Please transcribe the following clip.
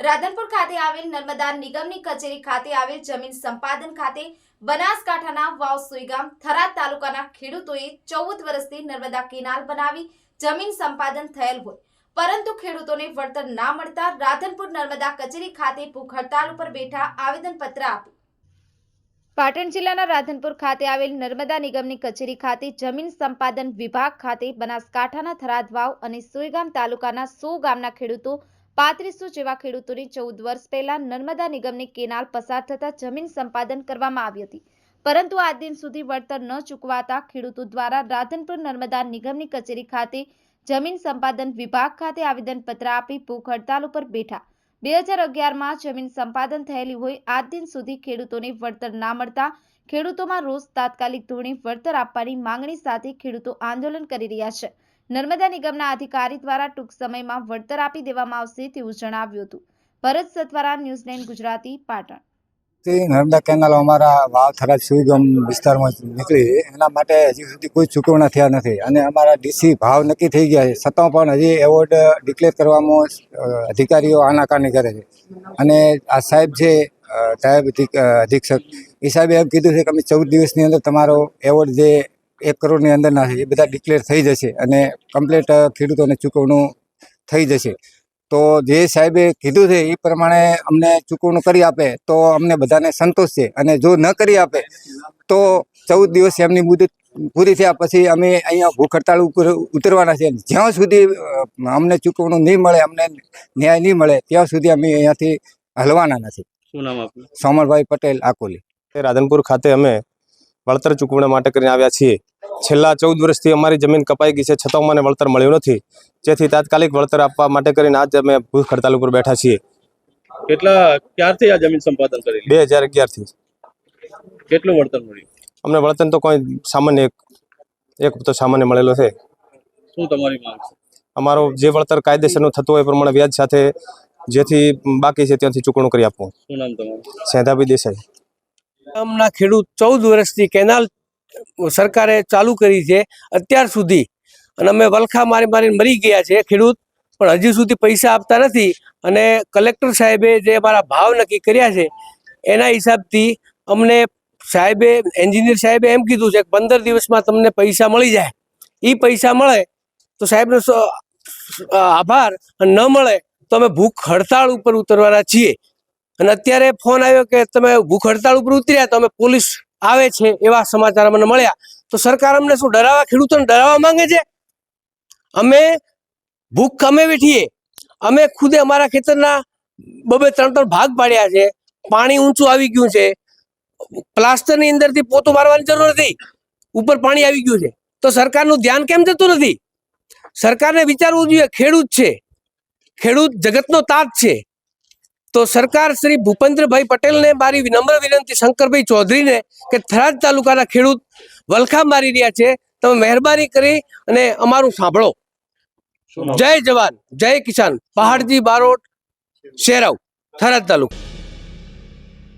રાધનપુર ખાતે આવેલ નર્મદા નિગમની કચેરી ખાતે આવેલ જમીન સંપાદન ખાતે બનાસકાંઠાના વાવ સુઈગામ થરાદ તાલુકાના ખેડૂતોએ ચૌદ વર્ષથી નર્મદા કેનાલ બનાવી જમીન સંપાદન થયેલ હોય. પરંતુ ખેડૂતોને વળતર ના મળતા રાધનપુર નર્મદા કચેરી ખાતે ભૂખ હડતાલ ઉપર બેઠા આવેદનપત્ર આપ્યું. પાટણ જિલ્લાના રાધનપુર ખાતે આવેલ નર્મદા નિગમની કચેરી ખાતે જમીન સંપાદન વિભાગ ખાતે બનાસકાંઠાના થરાદ વાવ અને સુઈગામ તાલુકાના સો ગામના ખેડૂતો પાંત્રીસો જેવા ખેડૂતોની ચૌદ વર્ષ પહેલા નર્મદા નિગમની કેનાલ પસાર થતા જમીન સંપાદન કરવામાં આવી હતી. પરંતુ આ દિન સુધી વળતર ન ચૂકવાતા ખેડૂતો દ્વારા રાધનપુર નર્મદા નિગમની કચેરી ખાતે જમીન સંપાદન વિભાગ ખાતે આવેદનપત્ર આપી ભૂખ હડતાલ ઉપર બેઠા. બે હજાર અગિયારમાં જમીન સંપાદન થયેલી હોય આજ દિન સુધી ખેડૂતોને વળતર ના મળતા ખેડૂતોમાં રોષ તાત્કાલિક ધોરણે વળતર આપવાની માંગણી સાથે ખેડૂતો આંદોલન કરી રહ્યા છે. નર્મદા નિગમના અધિકારી દ્વારા ટૂંક સમયમાં વળતર આપી દેવામાં આવશે તેવું જણાવ્યું હતું. Bharat Satwara news nine Gujarati, Patan. તે નર્મદા કેનાલ અમારા વાવ થરાદ સુઈગામ વિસ્તારમાં નીકળી. એના માટે હજી સુધી કોઈ ચૂકવણા થયા નથી. અને અમારા ડીસી ભાવ નક્કી થઈ ગયા છે. છતાં પણ હજી એવોર્ડ ડિક્લેર કરવામાં અધિકારીઓ આનાકાની કરે છે. અને આ સાહેબ છે સાહેબ અધિક- અધિક્ષક. એ સાહેબે એમ કીધું છે કે અમે ચૌદ દિવસની અંદર તમારો એવોર્ડ જે એક કરોડની અંદરના છે એ બધા ડિક્લેર થઈ જશે અને કમ્પ્લેટ ખેડૂતોને ચૂકવણું થઈ જશે. તો જે સાહેબે કીધું છે એ પ્રમાણે અમને ચૂકવણું કરી આપે તો અમને બધાને સંતોષ છે. અને જો ન કરી આપે તો ચૌદ દિવસ એમની મુદત પૂરી થયા પછી અમે અહીંયા ભૂખ હડતાળ ઉપર ઉતરવાના છે. જ્યાં સુધી અમને ચૂકવણું નહીં મળે અમને ન્યાય નહીં મળે ત્યાં સુધી અમે અહીંયાથી હલવાના નથી. શું નામ આપનું? સોમરભાઈ પટેલ આકોલી. રાધનપુર ખાતે અમે વળતર ચૂકવણા માટે કરીને આવ્યા છીએ. છેલ્લા ચૌદ વર્ષથી અમારી જમીન કપાઈ ગઈ છે છતાં મને વળતર મળ્યું નથી. જેથી તાત્કાલિક વળતર આપવા માટે કરીને આજે અમે ભૂખ હડતાલ ઉપર બેઠા છીએ. કેટલા ક્યારથી આ જમીન સંપાદન કરી બે હજાર અગિયારથી. કેટલું વળતર મળ્યું? અમને વળતર તો કોઈ સામાન્ય એક એક તો સામાન્ય મળેલો છે. શું તમારી માંગ છે? અમારો જે વળતર કાયદેસરનું થતું હોય એ પ્રમાણે વ્યાજ સાથે જેથી બાકી છે ત્યાંથી ચૂકવણું કરી આપવું. શું નામ તમારું? સેધાભાઈ દેસાઈ. ગામના ખેડૂત ચૌદ વર્ષથી કેનાલ સરકારે ચાલુ કરી છે અત્યાર સુધી. અને અમે વલખા મારી મારીને મરી ગયા છે ખેડૂત, પણ હજી સુધી પૈસા આપતા નથી. અને કલેક્ટર સાહેબે જે અમારા ભાવ નક્કી કર્યા છે, એના હિસાબથી અમને સાહેબે, એન્જિનિયર સાહેબે એમ કીધું છે કે પંદર દિવસમાં તમને પૈસા મળી જાય. એ પૈસા મળે તો સાહેબનો આભાર. ન મળે તો અમે ભૂખ હડતાળ ઉપર ઉતરવાના છીએ. અને અત્યારે ફોન આવ્યો કે તમે ભૂખ હડતાળ ઉપર ઉતર્યા તો અમે પોલીસ આવે છે એવા સમાચાર અમને મળ્યા. તો સરકાર અમને શું ડરાવવા, ખેડૂતોને ડરાવવા માંગે છે? અમે ભૂખ અમે વેઠીએ અમે ખુદે અમારા ખેતરના બબે ત્રણ ત્રણ ભાગ પાડ્યા છે. પાણી ઊંચું આવી ગયું છે. પ્લાસ્ટરની અંદરથી પોતું મારવાની જરૂર નથી. ઉપર પાણી આવી ગયું છે. તો સરકારનું ધ્યાન કેમ જતું નથી? સરકારને વિચારવું જોઈએ, ખેડૂત છે. ખેડૂત જગતનો તાજ છે. તો સરકાર શ્રી ભૂપેન્દ્રભાઈ પટેલને મારી વિનમ્ર વિનંતી શંકરભાઈ ચૌધરીને કે થરાદ તાલુકાના ખેડૂત વલખા મારી રહ્યા છે તમે મહેરબાની કરી અને અમારું સાંભળો. જય જવાન જય કિસાન પહાડજી બારોટ શેરાવ થરાદ તાલુકા.